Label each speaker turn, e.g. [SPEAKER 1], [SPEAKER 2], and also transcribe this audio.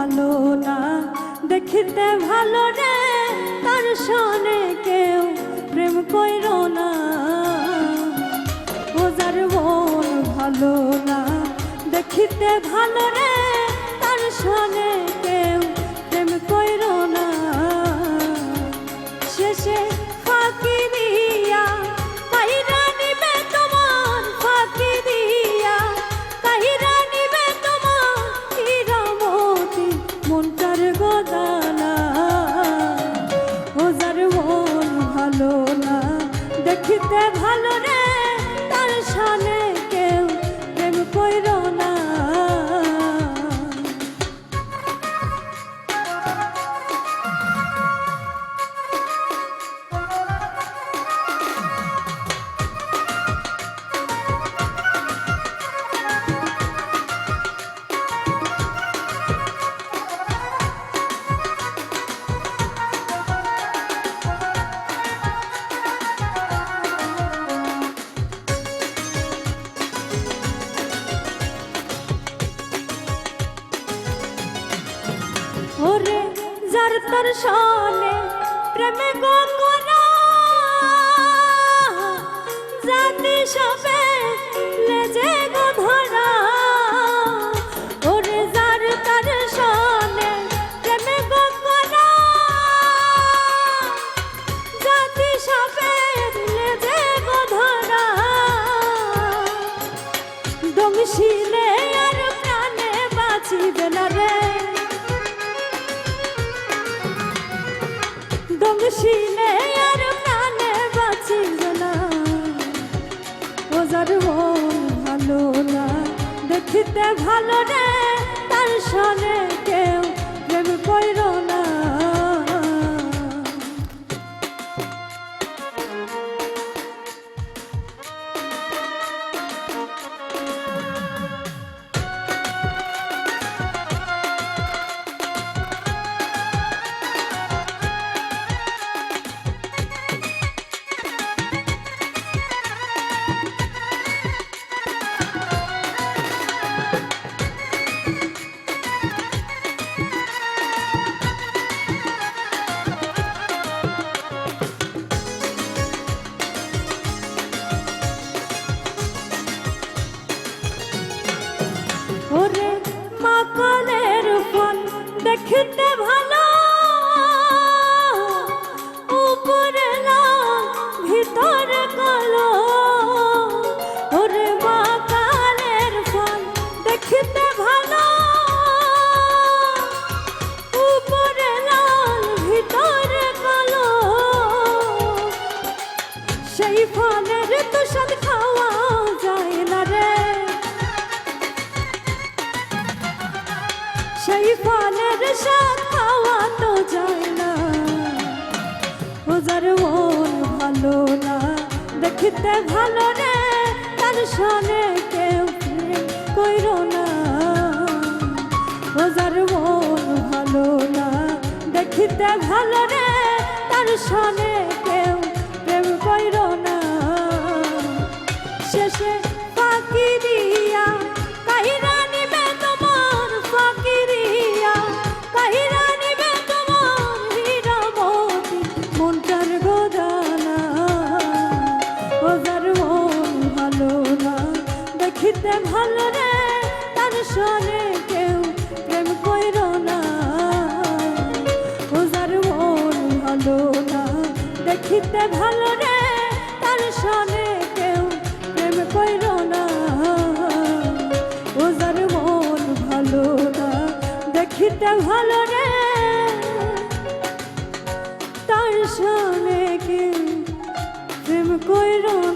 [SPEAKER 1] ভালো না, দেখিতে ভালো রে, তার সনে কেউ প্রেম কইর না। ও যার মন ভালো না, দেখিতে ভালো রে ভালো তার সনে প্রেমে গঙ্গনা। জাতি সবে লেজে গধরা। দমশিলে না। ভালো না দেখিতে ভালো রে তার সনে কেউ দেখতে সেই ফলের স্বাদ খাওয়া তো যায় না। ও যার মন ভালো না, দেখিতে ভালো রে তার সনে কেউ কইর না। ও যার মন ভালো না, দেখিতে ভালো রে তার সনে কেউ প্রেম কইর না। শেষে হইতে ভালো রে, তার কেউ প্রেম কইর না। ওজার মন ভালো না দেখিতে ভালো রে। তার সনে কেউ প্রেম কইর না